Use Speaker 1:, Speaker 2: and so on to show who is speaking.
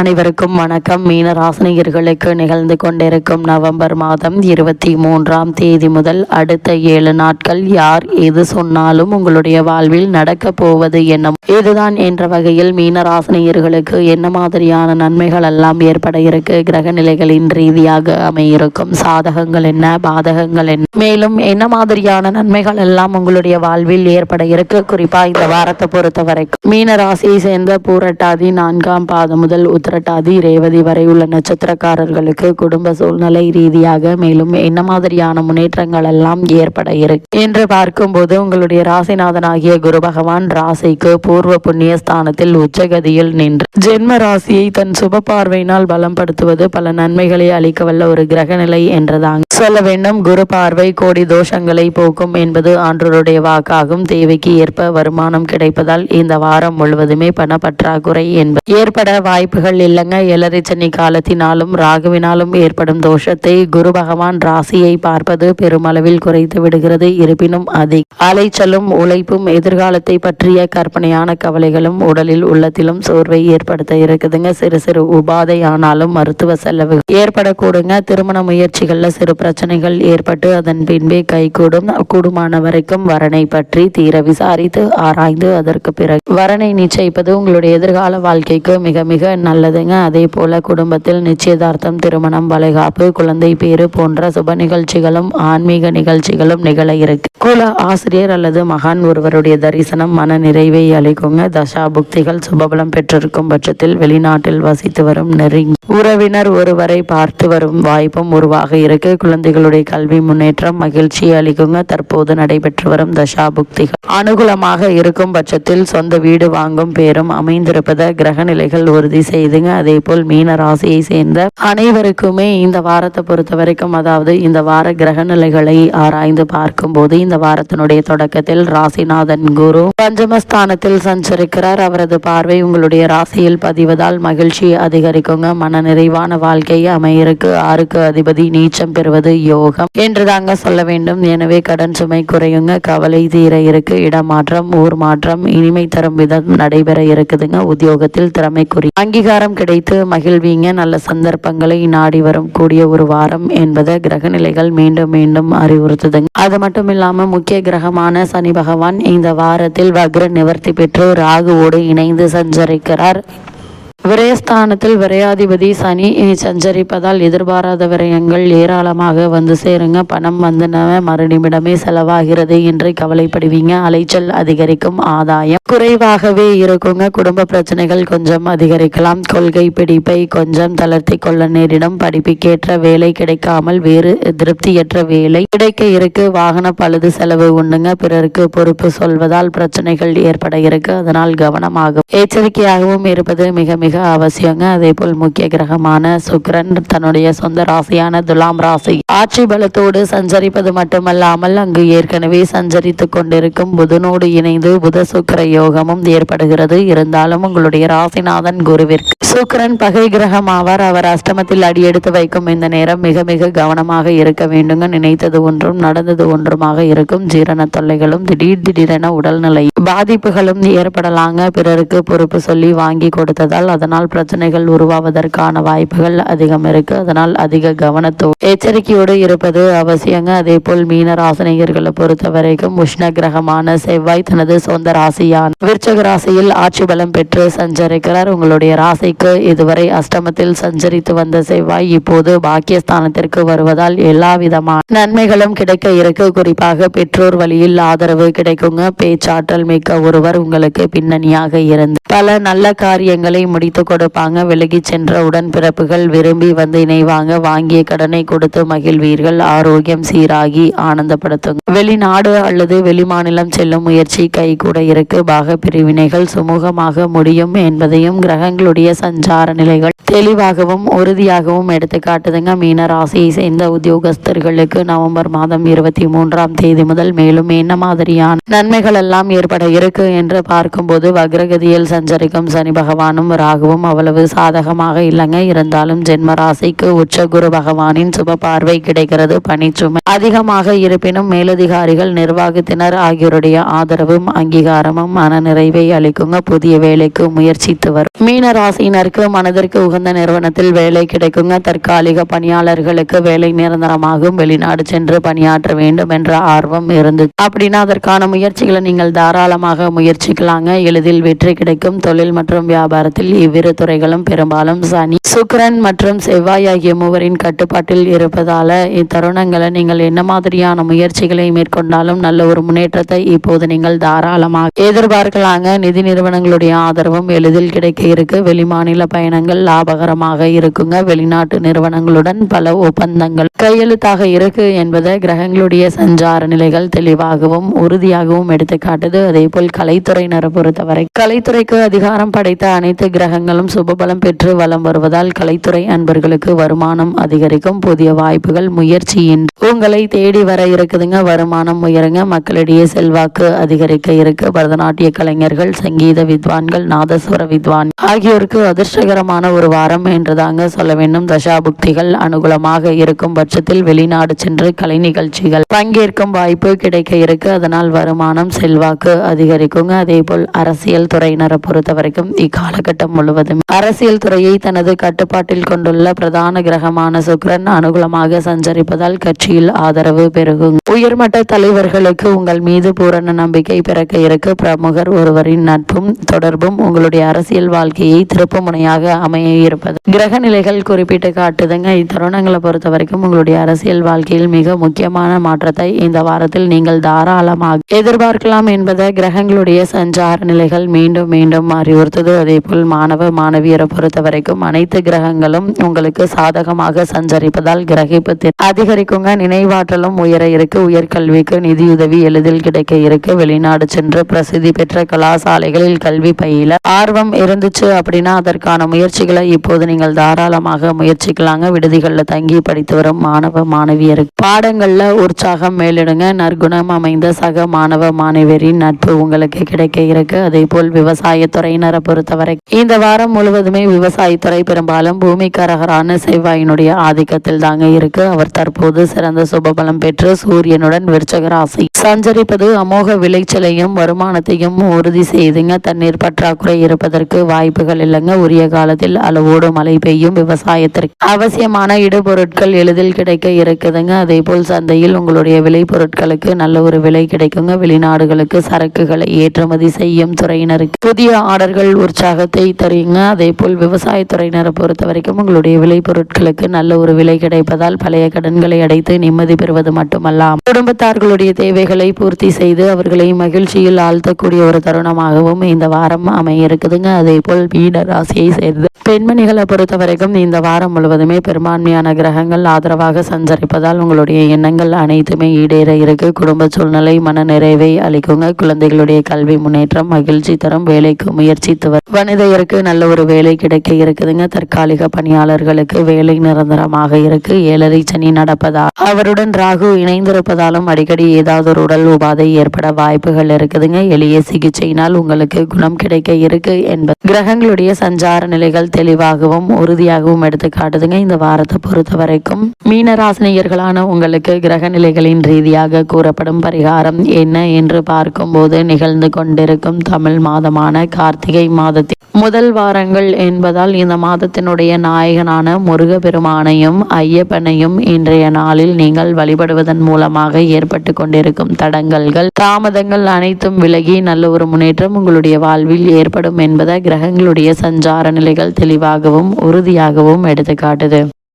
Speaker 1: அனைவருக்கும் வணக்கம். மீன ராசினியர்களுக்கு நிகழ்ந்து கொண்டிருக்கும் நவம்பர் மாதம் இருபத்தி மூன்றாம் தேதி முதல் அடுத்த ஏழு நாட்கள் யார் எது சொன்னாலும் உங்களுடைய வாழ்வில் நடக்கப் போவது என்ன? இதுதான் என்ற வகையில் மீன ராசினியர்களுக்கு என்ன மாதிரியான நன்மைகள் எல்லாம் ஏற்பட இருக்கு? கிரக நிலைகளின் ரீதியாக அமையிருக்கும் சாதகங்கள் என்ன? பாதகங்கள் என்ன? மேலும் என்ன மாதிரியான நன்மைகள் எல்லாம் உங்களுடைய வாழ்வில் ஏற்பட இருக்கு? குறிப்பா இந்த வாரத்தை பொறுத்த வரைக்கும் மீன ராசியை சேர்ந்த பூரட்டாதி நான்காம் பாதம் முதல் உத்திரட்டாதி ரேவதி வரை உள்ள நட்சத்திரக்காரர்களுக்கு குடும்ப சூழ்நிலை ரீதியாக மேலும் என்ன மாதிரியான முன்னேற்றங்கள் எல்லாம் ஏற்பட இருக்கு? என்று பார்க்கும்போது உங்களுடைய ராசிநாதனாகிய குரு பகவான் ராசிக்கு பூர்வ புண்ணிய ஸ்தானத்தில் உச்சகதியில் நின்று ஜென்ம ராசியை தன் சுப பார்வையினால் பலப்படுத்துவது பல நன்மைகளை அளிக்க வல்ல ஒரு கிரகநிலை என்றதாங்க. சொல்ல வேண்டும் குரு பார்வை கோடி தோஷங்களை போக்கும் என்பது ஆன்றோருடைய வாக்காகும். தேவைக்கு ஏற்ப வருமானம் கிடைப்பதால் இந்த வாரம் முழுவதுமே பண பற்றாக்குறை என்பது ஏற்பட வாய்ப்புகள் இல்லைங்க. எலரிச்சனி காலத்தினாலும் ராகுவினாலும் ஏற்படும் தோஷத்தை குரு பகவான் ராசியை பார்ப்பது பெருமளவில் குறைத்து விடுகிறது. இருப்பினும் அதிக அலைச்சலும் உழைப்பும் எதிர்காலத்தை பற்றிய கற்பனையான கவலைகளும் உடலில் உள்ளத்திலும் சோர்வை ஏற்படுத்த இருக்குதுங்க. சிறு சிறு உபாதை ஆனாலும் மருத்துவ செலவு ஏற்படக்கூடுங்க. திருமண முயற்சிகளில் சிறு பிரச்சனைகள் ஏற்பட்டு அதன் பின்பே கைகூடும். கூடுமான வரைக்கும் வரனை பற்றி தீர விசாரித்து ஆராய்ந்து அதற்கு பிறகு வரனை நிச்சயிப்பது உங்களுடைய எதிர்கால வாழ்க்கைக்கு மிக மிக நல்ல நல்லதுங்க. அதே போல் குடும்பத்தில் நிச்சயதார்த்தம் திருமணம் வளைகாப்பு குழந்தை பேரு போன்ற சுப நிகழ்ச்சிகளும் ஆன்மீக நிகழ்ச்சிகளும் நிகழ இருக்கு. குல ஆசிரியர் அல்லது மகான் ஒருவருடைய தரிசனம் மன நிறைவை அளிக்குங்க. தசா புக்திகள் சுபபலம் பெற்றிருக்கும் பட்சத்தில் வெளிநாட்டில் வசித்து வரும் நெருங்கி உறவினர் ஒருவரை பார்த்து வரும் வாய்ப்பும் உருவாக இருக்கு. குழந்தைகளுடைய கல்வி முன்னேற்றம் மகிழ்ச்சி அளிக்குங்க. தற்போது நடைபெற்று வரும் தசா புக்திகள் அனுகூலமாக இருக்கும் பட்சத்தில் சொந்த வீடு வாங்கும் பேரும் அமைந்திருப்பதை கிரக நிலைகள் உறுதி செய்து செய்துங்க. அதே போல் மீன ராசியை சேர்ந்த அனைவருக்குமே இந்த வாரத்தை பொறுத்த வரைக்கும் அதாவது இந்த வார கிரக நிலைகளை ஆராய்ந்து பார்க்கும்போது இந்த வாரத்தினுடைய தொடக்கத்தில் ராசிநாதன் குரு பஞ்சமஸ்தானத்தில் சஞ்சரிக்கிறார். அவரது பார்வை உங்களுடைய ராசியில் பதிவதால் மகிழ்ச்சி அதிகரிக்குங்க. மன நிறைவான வாழ்க்கை அமையிருக்கு ஆறுக்கு அதிபதி நீச்சம் பெறுவது யோகம் என்று தாங்க சொல்ல வேண்டும். எனவே கடன் சுமை குறையுங்க. கவலை தீர இருக்கு. இடமாற்றம் ஊர் மாற்றம் இனிமை தரும் விதம் நடைபெற இருக்குதுங்க. உத்தியோகத்தில் திறமைக்குரிய அங்கீகாரம் கிடைத்து மகிழ்வீங்க. நல்ல சந்தர்ப்பங்களை நாடி வரும். கூடிய ஒரு வாரம் என்பதை கிரகநிலைகள் மீண்டும் மீண்டும் அறிவுறுத்துதுங்க. அது மட்டும் இல்லாம முக்கிய கிரகமான சனி பகவான் இந்த வாரத்தில் வக்ர நிவர்த்தி பெற்று ராகுவோடு இணைந்து சஞ்சரிக்கிறார். விரயஸ்தானத்தில் விரையாதிபதி சனி சஞ்சரிப்பதால் எதிர்பாராத விரயங்கள் ஏராளமாக வந்து சேருங்க. பணம் வந்தனவ மறுநிமிடமே செலவாகிறது. என்று கவலைப்படுவீங்க. அலைச்சல் அதிகரிக்கும் ஆதாயம் குறைவாகவே இருக்குங்க. குடும்ப பிரச்சனைகள் கொஞ்சம் அதிகரிக்கலாம். கொள்கை பிடிப்பை கொஞ்சம் தளர்த்தி கொள்ள நேரிடும். படிப்புக்கேற்ற வேலை கிடைக்காமல் வேறு திருப்தியற்ற வேலை கிடைக்க இருக்கு. வாகன பழுது செலவு உண்டுங்க. பிறருக்கு பொறுப்பு சொல்வதால் பிரச்சனைகள் ஏற்பட இருக்கு. அதனால் கவனமாகும் எச்சரிக்கையாகவும் இருப்பது மிக மிக அவசியங்க. அதே போல் முக்கிய கிரகமான சுக்கிரன் தன்னுடைய சொந்த ராசியான துலாம் ராசி. ஆட்சி பலத்தோடு சஞ்சரிப்பது மட்டுமல்லாமல் அங்கு ஏற்கனவே சஞ்சரித்து கொண்டிருக்கும் புதனோடு இணைந்து புத சுக்கர யோகமும் ஏற்படுகிறது. இருந்தாலும் உங்களுடைய ராசிநாதன் குருவிற்கு சுக்கிரன் பகை கிரகம் ஆவார் அவர் அஷ்டமத்தில் அடியெடுத்து வைக்கும் இந்த நேரம் மிக மிக கவனமாக இருக்க வேண்டுங்க. நினைத்தது ஒன்றும் நடந்தது ஒன்றுமாக இருக்கும். ஜீரண தொல்லைகளும் திடீர் திடீரென உடல்நிலை பாதிப்புகளும் ஏற்படலாங்க. பிறருக்கு பொறுப்பு சொல்லி வாங்கி கொடுத்ததால் அதனால் பிரச்சனைகள் உருவாவதற்கான வாய்ப்புகள் அதிகம் இருக்கு. அதனால் அதிக கவனத்தோ எச்சரிக்கையோடு இருப்பது அவசியங்க. அதே போல் மீன ராசினியர்களை பொறுத்த வரைக்கும் உஷ்ண கிரகமான செவ்வாய் தனது சொந்த ராசியான விருச்சக ராசியில் ஆட்சி பலம் பெற்று சஞ்சரிக்கிறார். உங்களுடைய ராசிக்கு இதுவரை அஷ்டமத்தில் சஞ்சரித்து வந்த செவ்வாய் இப்போது பாக்கியஸ்தானத்திற்கு வருவதால் எல்லா விதமான நன்மைகளும் கிடைக்க இருக்கு. குறிப்பாக பெற்றோர் வழியில் ஆதரவு கிடைக்குங்க. பேச்சாற்றல் மிக்க ஒருவர் உங்களுக்கு பின்னணியாக இருந்து பல நல்ல காரியங்களை முடி முடித்து கொடுப்பாங்க. விலகி சென்ற உடன்பிறப்புகள் விரும்பி வந்து இணைவாங்க. வாங்கிய கடனை கொடுத்து மகிழ்வீர்கள். ஆரோக்கியம் சீராகி ஆனந்தப்படுத்துங்க. வெளிநாடு அல்லது வெளிமாநிலம் செல்லும் முயற்சி கை கூட இருக்கு. பாக பிரிவினைகள் சுமூகமாக முடியும் என்பதையும் கிரகங்களுடைய சஞ்சார நிலைகள் தெளிவாகவும் உறுதியாகவும் எடுத்து காட்டுதுங்க. மீன ராசியை சேர்ந்த உத்தியோகஸ்தர்களுக்கு நவம்பர் மாதம் இருபத்தி மூன்றாம் தேதி முதல் மேலும் என்ன மாதிரியான நன்மைகள் எல்லாம் ஏற்பட இருக்கு என்று பார்க்கும்போது வக்ரகதியில் சஞ்சரிக்கும் சனி பகவானும் ராகு தெளிவாகவும் அவ்வளவு சாதகமாக இல்லைங்க. இருந்தாலும் ஜென்ம ராசிக்கு உச்ச குரு பகவானின் சுப பார்வை கிடைக்கிறது. பணிச்சுமை அதிகமாக இருப்பினும் மேலதிகாரிகள் நிர்வாகத்தினர் ஆகியோருடைய ஆதரவும் அங்கீகாரமும் மன நிறைவை அளிக்குங்க. புதிய வேலைக்கு முயற்சித்து வரும். மீன ராசியினருக்கு மனதிற்கு உகந்த நிறுவனத்தில் வேலை கிடைக்குங்க. தற்காலிக பணியாளர்களுக்கு வேலை நிரந்தரமாகும். வெளிநாடு சென்று பணியாற்ற வேண்டும் என்ற ஆர்வம் இருந்தது அப்படின்னா அதற்கான முயற்சிகளை நீங்கள் தாராளமாக முயற்சிக்கலாங்க. எளிதில் வெற்றி கிடைக்கும். தொழில் மற்றும் வியாபாரத்தில் இவ்விரு துறைகளும் பெரும்பாலும் சனி சுக்கரன் மற்றும் செவ்வாய் ஆகிய மூவரின் கட்டுப்பாட்டில் இருப்பதால இத்தருணங்களை நீங்கள் என்ன மாதிரியான முயற்சிகளை மேற்கொண்டாலும் நல்ல ஒரு முன்னேற்றத்தை இப்போது நீங்கள் தாராளமாக எதிர்பார்க்கலாங்க. நிதி நிறுவனங்களுடைய ஆதரவும் எளிதில் கிடைக்க இருக்கு. வெளிமாநில பயணங்கள் லாபகரமாக இருக்குங்க. வெளிநாட்டு நிறுவனங்களுடன் பல ஒப்பந்தங்கள் கையெழுத்தாக இருக்கு என்பதை கிரகங்களுடைய சஞ்சார நிலைகள் தெளிவாகவும் உறுதியாகவும் எடுத்துக்காட்டுது. அதே போல் கலைத்துறையினரை பொறுத்தவரை கலைத்துறைக்கு அதிகாரம் படைத்த அனைத்து கிரக கிரகங்களும் சுபபலம் பெற்று வலம் வருவதால் கலைத்துறை அன்பர்களுக்கு வருமானம் அதிகரிக்கும். புதிய வாய்ப்புகள் முயற்சியின். உங்களை தேடி வர இருக்குதுங்க வருமானம் உயருங்க. மக்களிடையே செல்வாக்கு அதிகரிக்க இருக்கு. பரதநாட்டிய கலைஞர்கள் சங்கீத வித்வான்கள் நாதஸ்வர வித்வான் ஆகியோருக்கு அதிர்ஷ்டகரமான ஒரு வாரம் என்றுதாங்க சொல்ல வேண்டும். தசாபுக்திகள் அனுகூலமாக இருக்கும் பட்சத்தில் வெளிநாடு சென்று கலை நிகழ்ச்சிகள் பங்கேற்கும் வாய்ப்பு கிடைக்க இருக்கு. அதனால் வருமானம் செல்வாக்கு அதிகரிக்குங்க. அதே போல் அரசியல் துறையினரை பொறுத்த வரைக்கும் இக்காலகட்டம் முழுவதும். அரசியல் துறையை தனது கட்டுப்பாட்டில் கொண்டுள்ள பிரதான கிரகமான சுக்ரன் அனுகூலமாக சஞ்சரிப்பதால் கட்சியில் ஆதரவு பெருகும். உயர்மட்ட தலைவர்களுக்கு உங்கள் மீது பூரண நம்பிக்கை பிறக்க இருக்கு. பிரமுகர் ஒருவரின் நட்பும் தொடர்பும் உங்களுடைய அரசியல் வாழ்க்கையை திருப்பு முனையாக அமைய இருப்பது. கிரக நிலைகள் குறிப்பிட்டு காட்டுதுங்க. இத்தருணங்களை பொறுத்த வரைக்கும் உங்களுடைய அரசியல் வாழ்க்கையில் மிக முக்கியமான மாற்றத்தை இந்த வாரத்தில் நீங்கள் தாராளமாக எதிர்பார்க்கலாம் என்பதை கிரகங்களுடைய சஞ்சார நிலைகள் மீண்டும் மீண்டும் அறிவுறுத்தது. அதே போல் மாணவ மாணவியரை பொறுத்த வரைக்கும் அனைத்து கிரகங்களும் உங்களுக்கு சாதகமாக சஞ்சரிப்பதால் கிரகிப்பு அதிகரிக்குங்க. நினைவாற்றலும் உயர இருக்கு. உயர்கல்விக்கு நிதியுதவி எளிதில் கிடைக்க இருக்கு. வெளிநாடு சென்று பிரசித்தி பெற்ற கலாசாலைகளில் கல்வி பயில ஆர்வம் இருந்துச்சு அப்படின்னா அதற்கான முயற்சிகளை இப்போது நீங்கள் தாராளமாக முயற்சிக்கலாங்க. விடுதிகளில் தங்கி படித்து வரும் மாணவ மாணவியருக்கு பாடங்கள்ல உற்சாகம் மேலிடுங்க. நற்குணம் அமைந்த சக மாணவ மாணவியரின் நட்பு உங்களுக்கு கிடைக்க இருக்கு. அதே போல் விவசாயத்துறையினரை பொறுத்தவரை இந்த வாரம் முழுவதுமே விவசாயத்துறை பெரும்பாலும் பூமிக்காரகரான செவ்வாயினுடைய ஆதிக்கத்தில் தாங்க இருக்கு. அவர் தற்போது சிறந்த சுபபலம் பெற்று சூரியனுடன் விருச்சக ராசி. சஞ்சரிப்பது அமோக விளைச்சலையும் வருமானத்தையும் உறுதி செய்துங்க. தண்ணீர் பற்றாக்குறை இருப்பதற்கு வாய்ப்புகள் இல்லைங்க. உரிய காலத்தில் அளவோடு மழை பெய்யும் விவசாயத்திற்கு. அவசியமான இடுபொருட்கள் எளிதில் கிடைக்க இருக்குதுங்க. அதே போல் சந்தையில் உங்களுடைய விளை பொருட்களுக்கு நல்ல ஒரு விலை கிடைக்குங்க. வெளிநாடுகளுக்கு சரக்குகளை ஏற்றுமதி செய்யும் துறையினருக்கு. புதிய ஆர்டர்கள் உற்சாகத்தை தருங்க அதே போல் விவசாயத்துறையினரை பொறுத்த வரைக்கும் உங்களுடைய விளைபொருட்களுக்கு நல்ல ஒரு விலை கிடைப்பதால் பழைய கடன்களை அடைத்து நிம்மதி பெறுவது மட்டுமல்லாம். குடும்பத்தார்களுடைய தேவைகளை பூர்த்தி செய்து அவர்களை மகிழ்ச்சியில் ஆழ்த்தக்கூடிய ஒரு தருணமாகவும் இந்த வாரம் அமைய இருக்குதுங்க அதே போல் மீன ராசியை சேர்ந்து பெண்மணிகளை பொறுத்த வரைக்கும் இந்த வாரம் முழுவதுமே பெரும்பான்மையான கிரகங்கள் ஆதரவாக சஞ்சரிப்பதால் உங்களுடைய எண்ணங்கள் அனைத்துமே ஈடேற இருக்கு. குடும்ப சூழ்நிலை மன நிறைவை அளிக்குங்க. குழந்தைகளுடைய கல்வி முன்னேற்றம் மகிழ்ச்சி தரும் வேலைக்கு முயற்சித்து வரும் வனிதையருக்கு நல்ல ஒரு வேலை கிடைக்க இருக்குதுங்க. தற்காலிக பணியாளர்களுக்கு வேலை நிரந்தரமாக இருக்கு. ஏழரை சனி நடப்பதா? அவருடன் ராகு இணைந்திருப்பதாலும் அடிக்கடி ஏதாவது ஒரு உடல் உபாதை ஏற்பட வாய்ப்புகள் இருக்குதுங்க. எளிய சிகிச்சையினால் உங்களுக்கு குணம் கிடைக்க இருக்கு என்பது கிரகங்களுடைய சஞ்சார நிலைகள் தெளிவாகவும் உறுதியாகவும் எடுத்து காட்டுதுங்க. இந்த வாரத்தை பொறுத்த வரைக்கும் மீனராசினியர்களான உங்களுக்கு கிரக நிலைகளின் ரீதியாக கூறப்படும் பரிகாரம் என்ன என்று பார்க்கும்போது நிகழ்ந்து கொண்டிருக்கும் தமிழ் மாதமான கார்த்திகை மாதத்தில் முதல் வாரங்கள் என்பதால் இந்த மாதத்தினுடைய நாயகனான முருகப்பெருமானையும் ஐயப்பனையும் இன்றைய நாளில் நீங்கள் வழிபடுவதன் மூலமாக ஏற்பட்டு கொண்டிருக்கும் தடங்கல்கள். தாமதங்கள் அனைத்தும் விலகி நல்ல ஒரு முன்னேற்றம் உங்களுடைய வாழ்வில் ஏற்படும் என்பதை கிரகங்களுடைய சஞ்சார நிலைகள் தெளிவாகவும் உறுதியாகவும் எடுத்துக்காட்டுது.